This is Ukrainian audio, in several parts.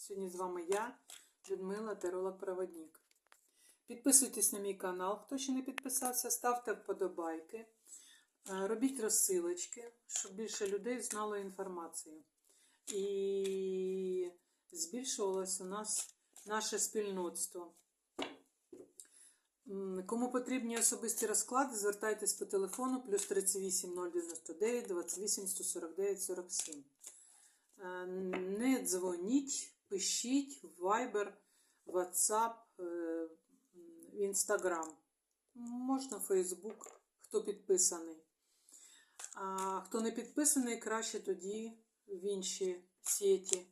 Сьогодні з вами я, Людмила, теролог-проводник. Підписуйтесь на мій канал, хто ще не підписався, ставте вподобайки, е, робіть розсилочки, щоб більше людей знало інформацію. І збільшувалось у нас наше спільноцтво. Кому потрібні особисті розклади, звертайтесь по телефону плюс 38 099 28 149 47. Е, Не дзвоніть, пишіть в Viber, WhatsApp, е, в Instagram. Можна Facebook, хто підписаний. А хто не підписаний, краще тоді в інші сеті.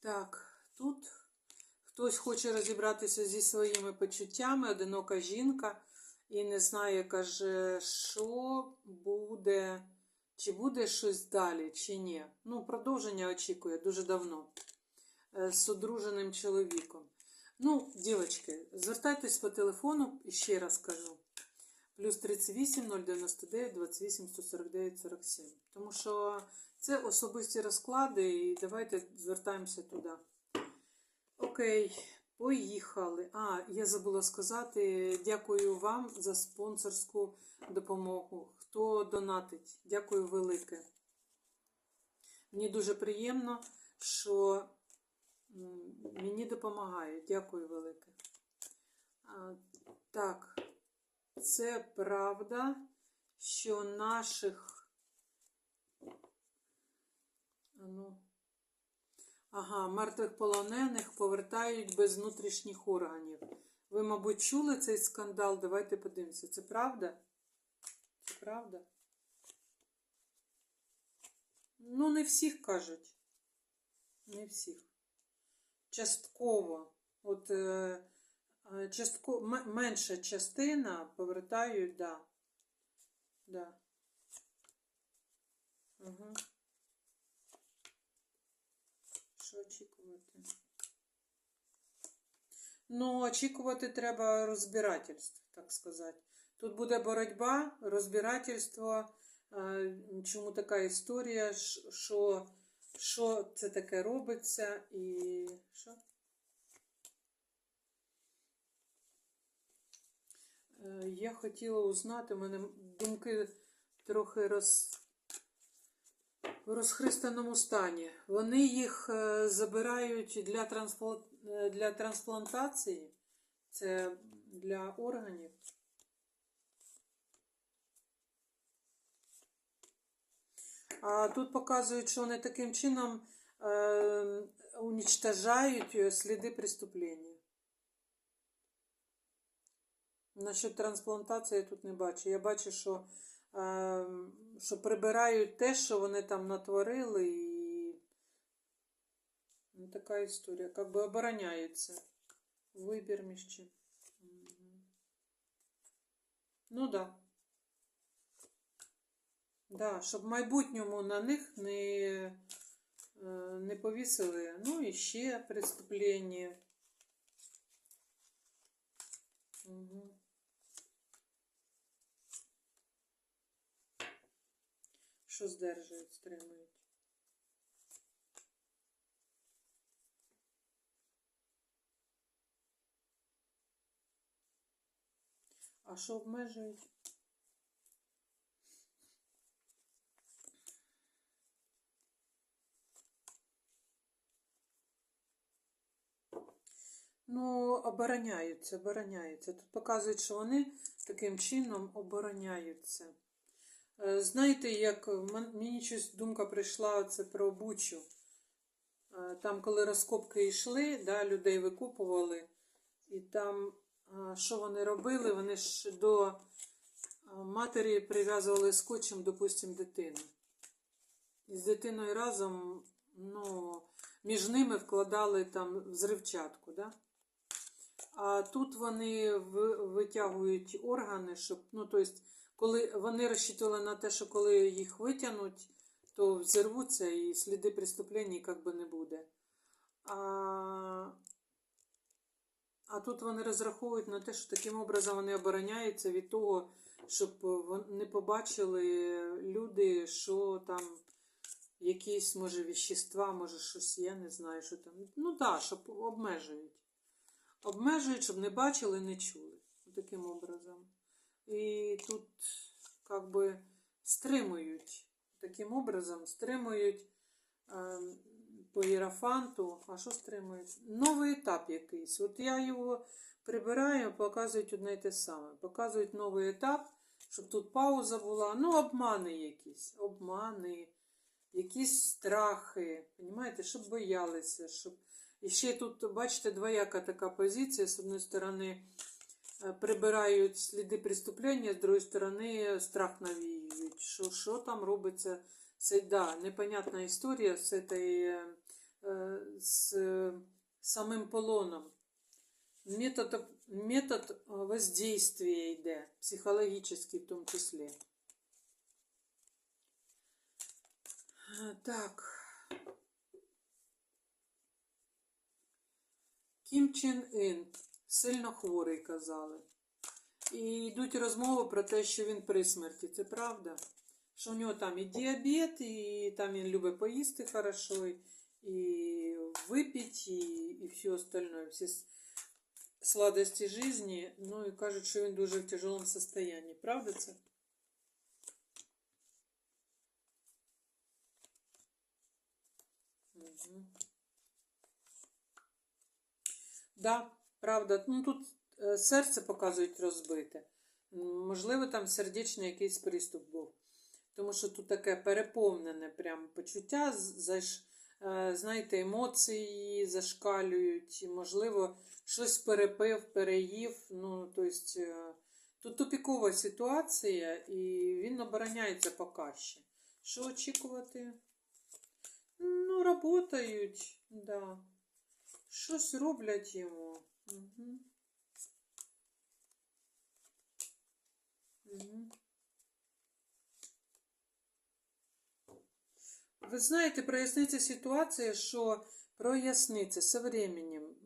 Так, тут хтось хоче розібратися зі своїми почуттями, одинока жінка, і не знає, каже, що буде, чи буде щось далі, чи ні. Ну, продовження очікує дуже давно е, з одруженим чоловіком. Ну, дівчатки, звертайтесь по телефону, ще раз кажу. Плюс 38 099 28 149 47. Тому що це особисті розклади, і давайте звертаємося туди. Окей, поїхали. А, я забула сказати, дякую вам за спонсорську допомогу. Хто донатить, дякую велике. Мені дуже приємно, що мені допомагають. Дякую велике. А, так, це правда, що наших. Ну. Ага, мертвих полонених повертають без внутрішніх органів. Ви, мабуть, чули цей скандал? Давайте подивимося. Це правда? Це правда? Ну, не всіх кажуть. Не всіх. Частково. От е, е, частко, менша частина повертають, да. Да. Угу. Що очікувати? Ну, очікувати треба розбирательств, так сказати. Тут буде боротьба, розбирательство. е, Чому така історія, що, що це таке робиться і що? Е, Я хотіла узнати, у мене думки трохи роз, в розхристаному стані. Вони їх е, забирають для, трансплан... е, для трансплантації, це для органів. А тут показують, що вони таким чином е, уничтожають е, сліди преступлення. Насчет трансплантації я тут не бачу. Я бачу, що, е, що прибирають те, що вони там натворили, і ну, така історія. Як би обороняються. Вибір між чим. Ну так. Да. Да, щоб в майбутньому на них не, е, не повісили. Ну і ще преступлення. Угу. Що здержують, стримують. А що обмежують? Ну, обороняються, обороняються. Тут показують, що вони таким чином обороняються. Е, Знаєте, як мені щось думка прийшла це про Бучу. Е, Там, коли розкопки йшли, да, людей викупували, і там що вони робили? Вони ж до матері прив'язували скотчем, допустимо, дитину. І з дитиною разом, ну, між ними вкладали там взривчатку, да? А тут вони витягують органи, щоб, ну, тобто, коли вони розчитували на те, що коли їх витягнуть, то взірвуться і сліди преступлення як би не буде. А, а тут вони розраховують на те, що таким образом вони обороняються від того, щоб не побачили люди, що там якісь, може, віщества, може, щось, я не знаю, що там. Ну так, щоб обмежують. Обмежують, щоб не бачили, не чули. Таким образом. І тут, как би, стримують. Таким образом, стримують е, по іерафанту. А що стримують? Новий етап якийсь. От я його прибираю, показують одне й те саме. Показують новий етап, щоб тут пауза була. Ну, обмани якісь. Обмани, якісь страхи. Понімаєте, щоб боялися, щоб. І ще тут, бачите, двояка така позиція. З одної сторони, е, прибирають сліди преступлення, з другої сторони, страх навіюють. Що, що там робиться? Це да, непонятна історія з, этой, е, е, з е, самим полоном. Метод, метод е, воздействия йде, психологічний в тому числі. Е, Так. Кім Чен Ін сильно хворий, казали. І йдуть розмови про те, що він при смерті. Це правда? Що у нього там і діабет, і там він любить поїсти хорошо, і, випити, і, і все остальное, всі сладості житті. Ну і кажуть, що він дуже в тяжелому состоянии. Правда це? Угу. Да, правда. Ну тут е, серце показують розбите. Можливо, там сердечний якийсь приступ був. Тому що тут таке переповнене прям почуття, е, знаєте, емоції зашкалюють, і, можливо, щось перепив, переїв. Ну, тобто, е, тут тупікова ситуація, і він обороняється поки ще. Що очікувати? Ну, работають, да. Щось роблять йому. Угу. Угу. Ви знаєте, проясниться ситуація, що проясниться со временем.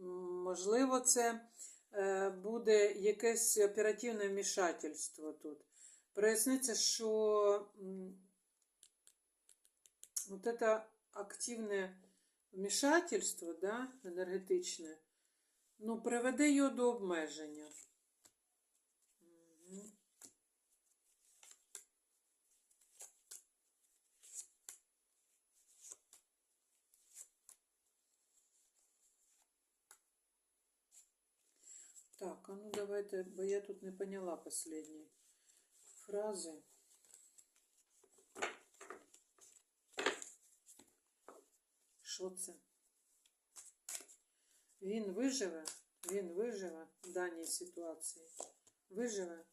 Можливо, це е, буде якесь оперативне вмішательство тут. Проясниться, що вот это активне вмішательство, да, енергетичне, ну, приведе його до обмеження. Так, а ну давайте, бо я тут не поняла последние фрази. Що це? Він виживе, він виживе в даній ситуації. Виживе.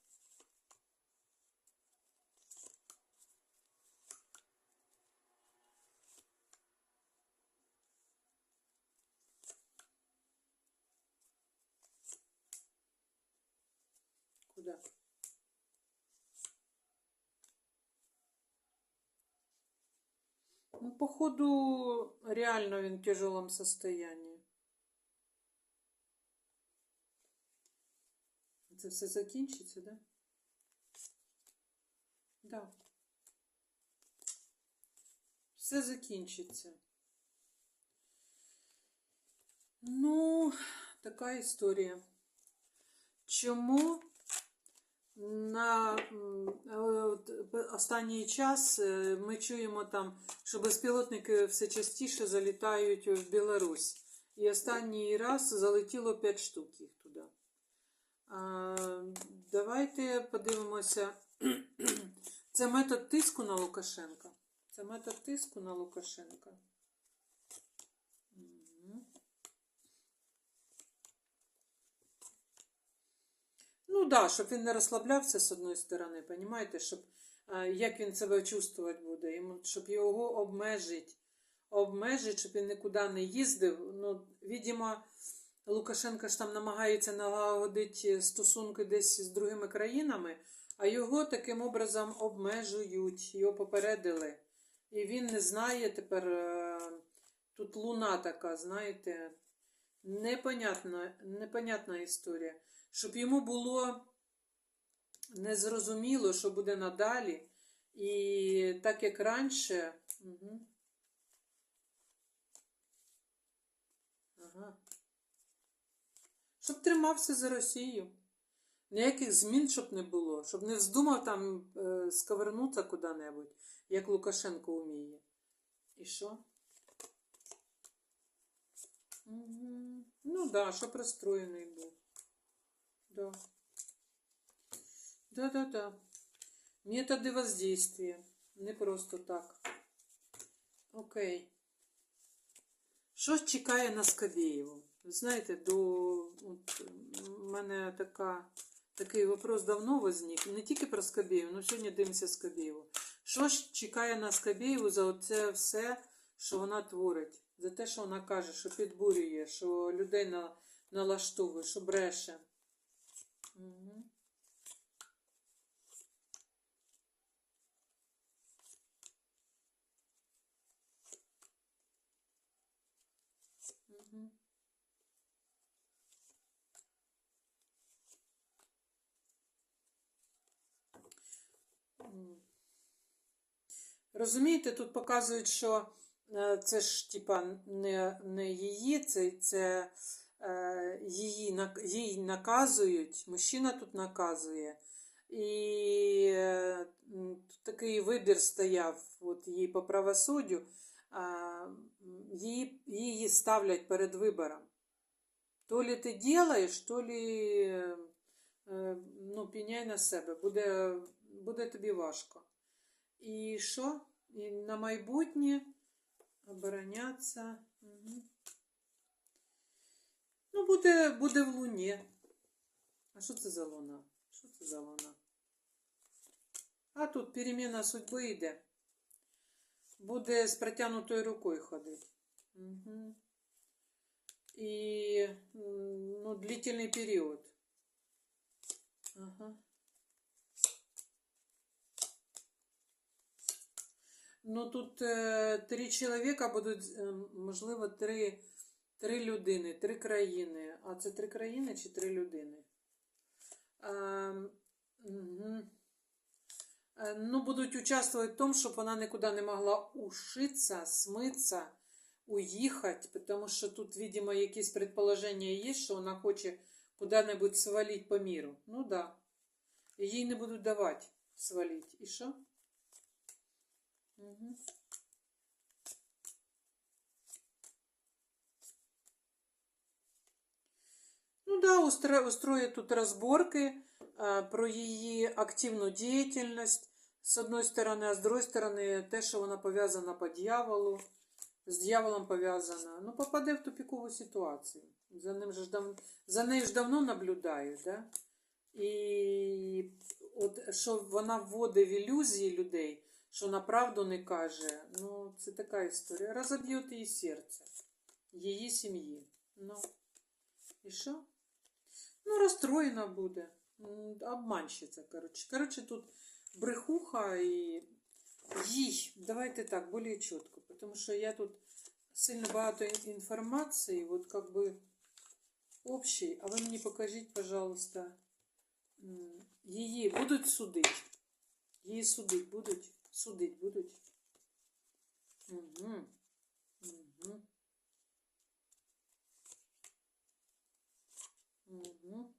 Куда? Ну, походу, реально він в тяжелом состоянии. Це все закінчиться, да? Да. Все закінчиться. Ну, така історія. Чому на е, останній час е, ми чуємо там, що безпілотники все частіше залітають в Білорусь. І останній раз залетіло 5 штук їх туди. Давайте подивимося. Це метод тиску на Лукашенка. Це метод тиску на Лукашенка. Ну да, щоб він не розслаблявся з одної сторони, понімаєте, щоб е, як він себе чувствувати буде, йому, щоб його обмежить, обмежить, щоб він нікуди не їздив. Ну, відомо, Лукашенко ж там намагається налагодити стосунки десь з другими країнами, а його таким образом обмежують, його попередили. І він не знає тепер. е, Тут луна така, знаєте, непонятна, непонятна історія, щоб йому було незрозуміло, що буде надалі. І так як раніше. Угу. Ага. Щоб тримався за Росію. Ніяких змін, щоб не було, щоб не вздумав там е, сковернутися куди-небудь, як Лукашенко вміє. І що? Угу. Ну да, щоб розстроєний був. Да. Да-да-да. Методи воздействия. Не просто так. Окей. Що чекає на Скабєєву? Ви знаєте, до у мене така, такий вопрос давно возник. Не тільки про Скабєєву, але сьогодні дивимося Скабєєву. Що ж чекає на Скабєєву за це все, що вона творить? За те, що вона каже, що підбурює, що людей на, налаштовує, що бреше. Угу. Угу. Розумієте, тут показують, що це ж типа не, не її, це, це е, її, їй наказують, мужчина тут наказує. І е, такий вибір стояв от їй по правосуддю, а, її, її ставлять перед вибором. То ли ти делаєш, то е, е, ну, піняй на себе, буде, буде тобі важко. І що? І на майбутнє оборонятися. Угу. Ну, буде, буде в луні. А що це за луна? Що це за луна? А тут переміна судьби йде. Буде з протягнутою рукою ходити. Угу. І ну, длительний період. Ага. Ну тут е, три чоловіка будуть, е, можливо, три, три людини, три країни. А це три країни чи три людини? Е, угу. Ну, будуть участвовать в тому, щоб вона нікуди не могла ушитися, смитися, уїхати, тому що тут, видимо, якісь предположення є, що вона хоче куди-небудь свалити по міру. Ну да. І їй не будуть давати свалити. І що? Ну да, устро- тут разборки э, про її активну діяльність з одної сторони, а з другої сторони, те, що вона пов'язана по дьяволу, з дьяволом пов'язана. Ну, попаде в тупікову ситуацію. За, ним же дав... За нею ж давно наблюдають, да? І от що вона вводить в ілюзії людей, що на правду не каже, ну, це така історія. Розоб'є її серце, її сім'ї. Ну, і що? Ну, розстроєна буде. М, Обманщиця, коротше. Коротше, тут брехуха і їй. Давайте так, більш чітко. Тому що я тут сильно багато ін- інформації, от как би общій. А ви мені покажіть, пожалуйста, м, її будуть судити. Її судить будуть. Судить будуть. Угу. Угу. Угу.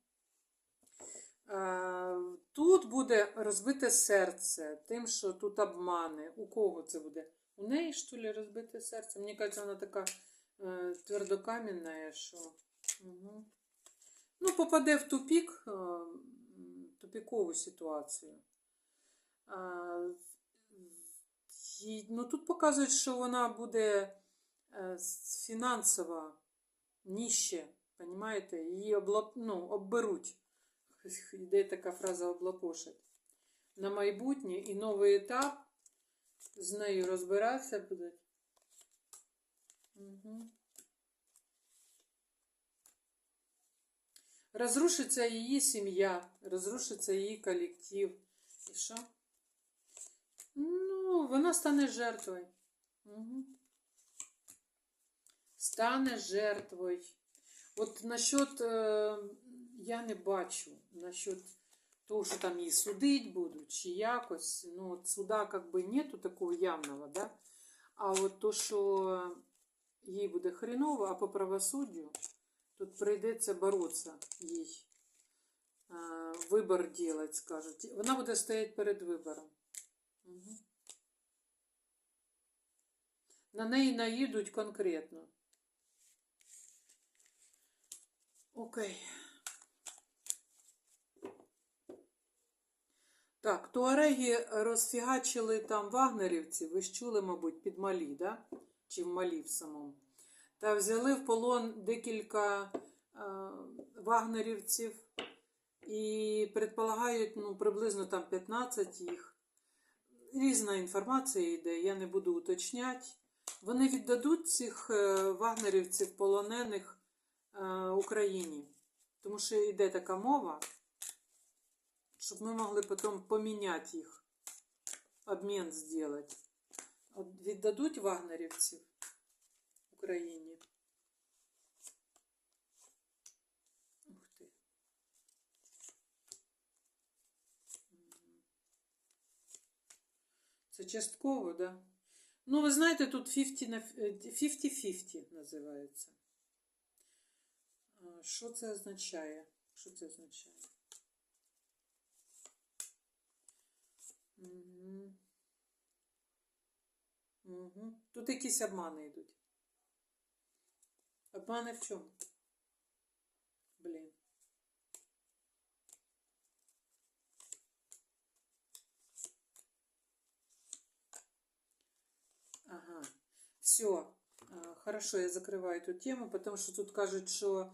А, тут буде розбите серце тим, що тут обмани. У кого це буде? У неї, що ли, розбите серце? Мені кажеться, вона така е, твердокам'яна, що. Угу. Ну, попаде в тупік, е, тупікову ситуацію. А, ну, тут показують, що вона буде е, фінансово ніще, Понимаєте? Її облап... ну, обберуть. Йде така фраза облапошить. На майбутнє і новий етап з нею розбиратися будуть. Угу. Розрушиться її сім'я, розрушиться її колектив. І що? Ну, вона стане жертвою. Угу. Стане жертвою. От насчет, е, я не бачу, насчет того, що там її судить будуть, чи якось. Ну, от суда как бы нету такого явного, да? А от то, що їй буде хреново, а по правосуддю тут прийдеться боротися їй. Е, Вибор делать, скажуть. Вона буде стояти перед вибором. Угу. На неї наїдуть конкретно. Окей. Так, туареги розфігачили там вагнерівці, ви ж чули, мабуть, під Малі, да? Чи в Малі в самому. Та взяли в полон декілька е, вагнерівців і предполагають, ну, приблизно там 15 їх. Різна інформація йде, я не буду уточняти. Вони віддадуть цих е, вагнерівців полонених е, Україні. Тому що йде така мова, щоб ми могли потім поміняти їх, обмін зробити. Віддадуть вагнерівців Україні. Ух ти. Це частково, да? Ну, ви знаєте, тут 50 на ф- е, 50-50 називається. Що це означає? Що це означає? Угу. Угу. Тут якісь обмани йдуть. Обмани в чому? Блін. Ага. Все. Хорошо, я закрываю эту тему, потому що тут кажуть, що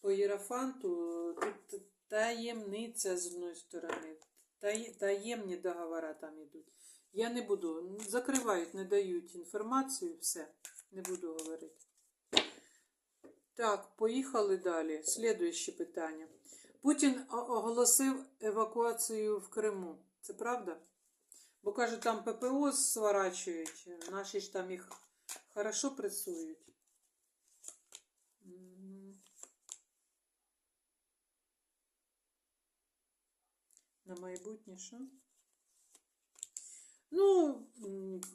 по Єрофанту тут таємниця з одної сторони. Таємні договори там йдуть. Я не буду. Закривають, не дають інформацію, все. Не буду говорити. Так, поїхали далі. Слідуюче питання. Путін оголосив евакуацію в Криму. Це правда? Бо кажуть, там ППО сворачують, наші ж там їх хорошо. Мгм. На майбутнє що? Ну,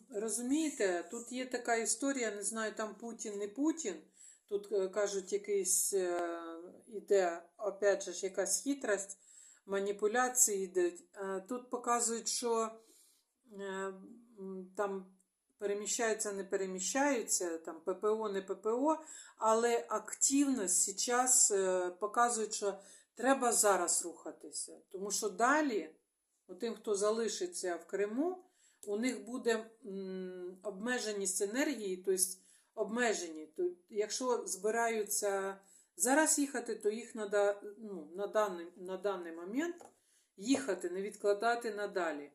розумієте, тут є така історія, не знаю, там Путін, не Путін. Тут е, кажуть, якийсь е, іде, опять же, якась хитрость, маніпуляції йдуть. Е, Тут показують, що е, там переміщаються, не переміщаються, там ППО, не ППО, але активність зараз е, показують, що треба зараз рухатися. Тому що далі, тим, хто залишиться в Криму, у них буде обмеженість енергії, тобто обмежені. То, якщо збираються зараз їхати, то їх треба ну, на, даний, на даний момент їхати, не відкладати надалі.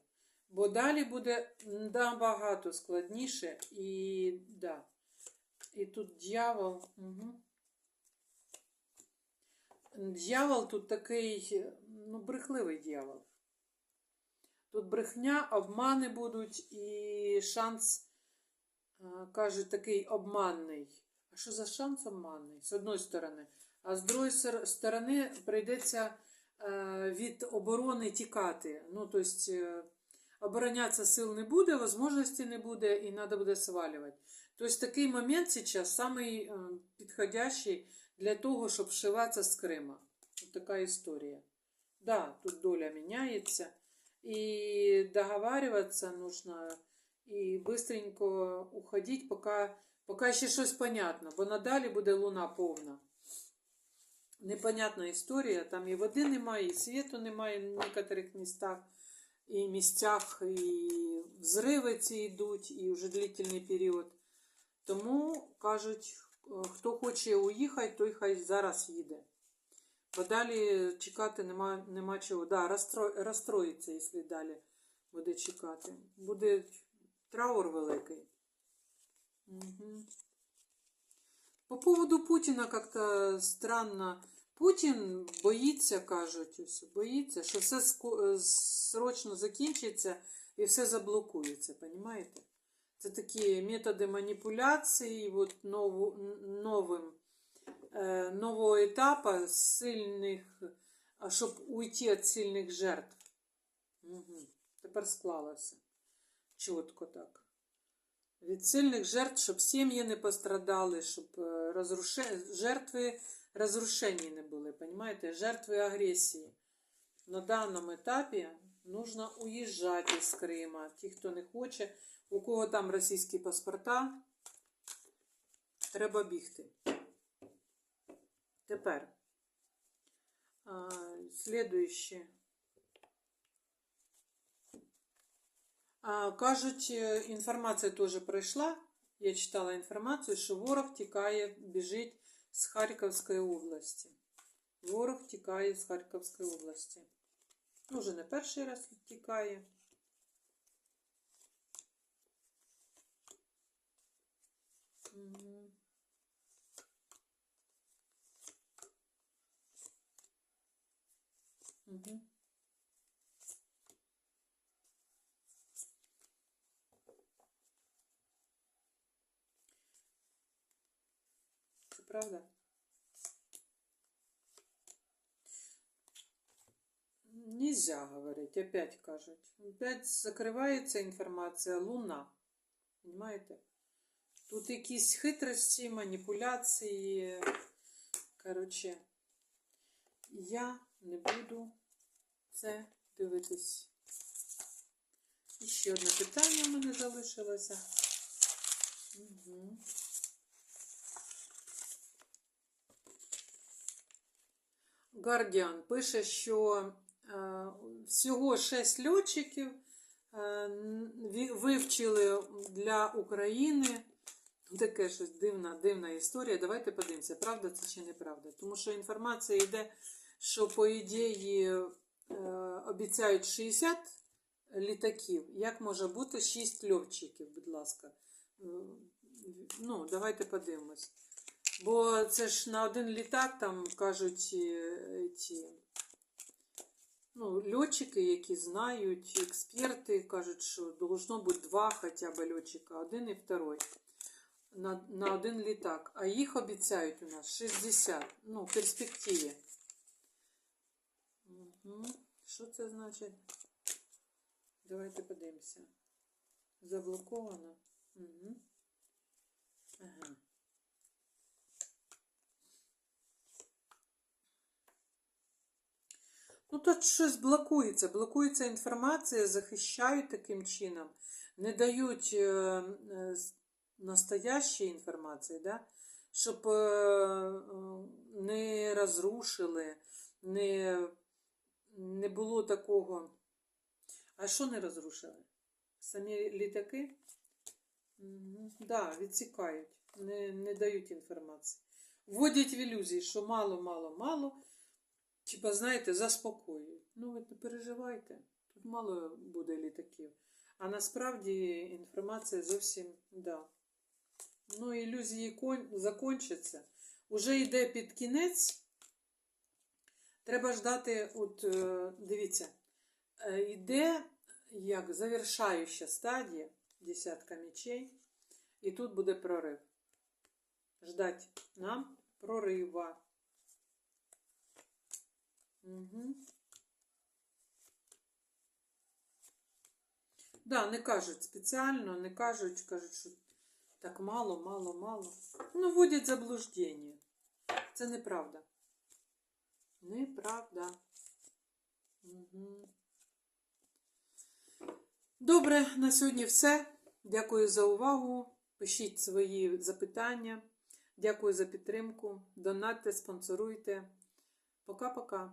Бо далі буде набагато складніше і да. І тут дьявол. Угу. Дьявол тут такий, ну, брехливий дьявол. Тут брехня, обмани будуть і шанс, е, кажуть, такий обманний. А що за шанс обманний? З одної сторони. А з другої сторони прийдеться е, від оборони тікати. Ну, тобто, оборонятися сил не буде, можливості не буде і треба буде свалювати. Тобто такий момент зараз самий е, підходящий для того, щоб вшиватися з Крима. Ось така історія. Да, тут доля міняється. И договариваться нужно, і быстренько уходить, поки, поки ще щось понятно, бо надалі буде луна повна. Непонятна історія, там і води немає, і світу немає в некоторих містах, і місцях, і взриви ці йдуть, і вже длительний період. Тому кажуть, хто хоче уїхати, той хай зараз їде. Бо далі чекати нема, нема чого. Да, розстро, розстроїться, якщо далі буде чекати. Буде траур великий. Угу. По поводу Путіна как-то странно. Путін боїться, кажуть, ось, боїться, що все срочно закінчиться і все заблокується, понимаєте? Це такі методи маніпуляції, от нову, новим е, нового етапу сильних, щоб уйти від сильних жертв. Угу. Тепер склалося. Чітко так. від сильних жертв, щоб сім'ї не пострадали, щоб е, жертви розрушені не були, понимаете? жертви агресії. На даному етапі нужно уїжджати з Крима. Ті, хто не хоче, у кого там російські паспорта, треба бігти. Тепер. А, кажуть, е, інформація теж пройшла. Я читала інформацію, що ворог тікає, біжить з Харківської області. Ворог тікає з Харківської області. Ну, вже не перший раз тікає. Мгм. Мгм. Правда? Нельзя говорить, опять кажуть. Опять закривається інформація Луна. Понимаєте? Тут якісь хитрості, маніпуляції. Коротше, я не буду це дивитись. І ще одне питання в мене залишилося. Угу. Гардіан пише, що е, всього 6 льотчиків е, вивчили для України. Таке щось дивна, дивна історія. Давайте подивимося, правда це чи неправда. Тому що інформація йде, що по ідеї е, обіцяють 60 літаків. Як може бути 6 льотчиків, будь ласка. Ну, давайте подивимось. Бо це ж на один літак там кажуть е, ті ну, льотчики, які знають, експерти кажуть, що должно бути два хоча б льотчика, один і второй. На, на один літак. А їх обіцяють у нас 60. Ну, в перспективі. Угу. Що це значить? Давайте подивимося. Заблоковано. Угу. Ага. Ну, тут щось блокується. Блокується інформація, захищають таким чином, не дають е, е, настоящої інформації, да? щоб е, е, не розрушили, не, не було такого. А що не розрушили? Самі літаки? Мгм. Да, відсікають, не, не дають інформації. Вводять в ілюзії, що мало, мало, мало. Типа, знаєте, заспокоюють. Ну, ви не переживайте, тут мало буде літаків. А насправді інформація зовсім да. Ну, ілюзії кон... закінчаться. Уже йде під кінець. Треба ждати, от е, дивіться, е, йде як завершаюча стадія, десятка мечей, і тут буде прорив. Ждать нам прорива. Угу. Да, не кажуть спеціально, не кажуть, кажуть, що так мало, мало, мало. Ну, вводять заблуждення. Це неправда. Неправда. Угу. Добре, на сьогодні все. Дякую за увагу. Пишіть свої запитання. Дякую за підтримку. Донатьте, спонсоруйте. Пока-пока.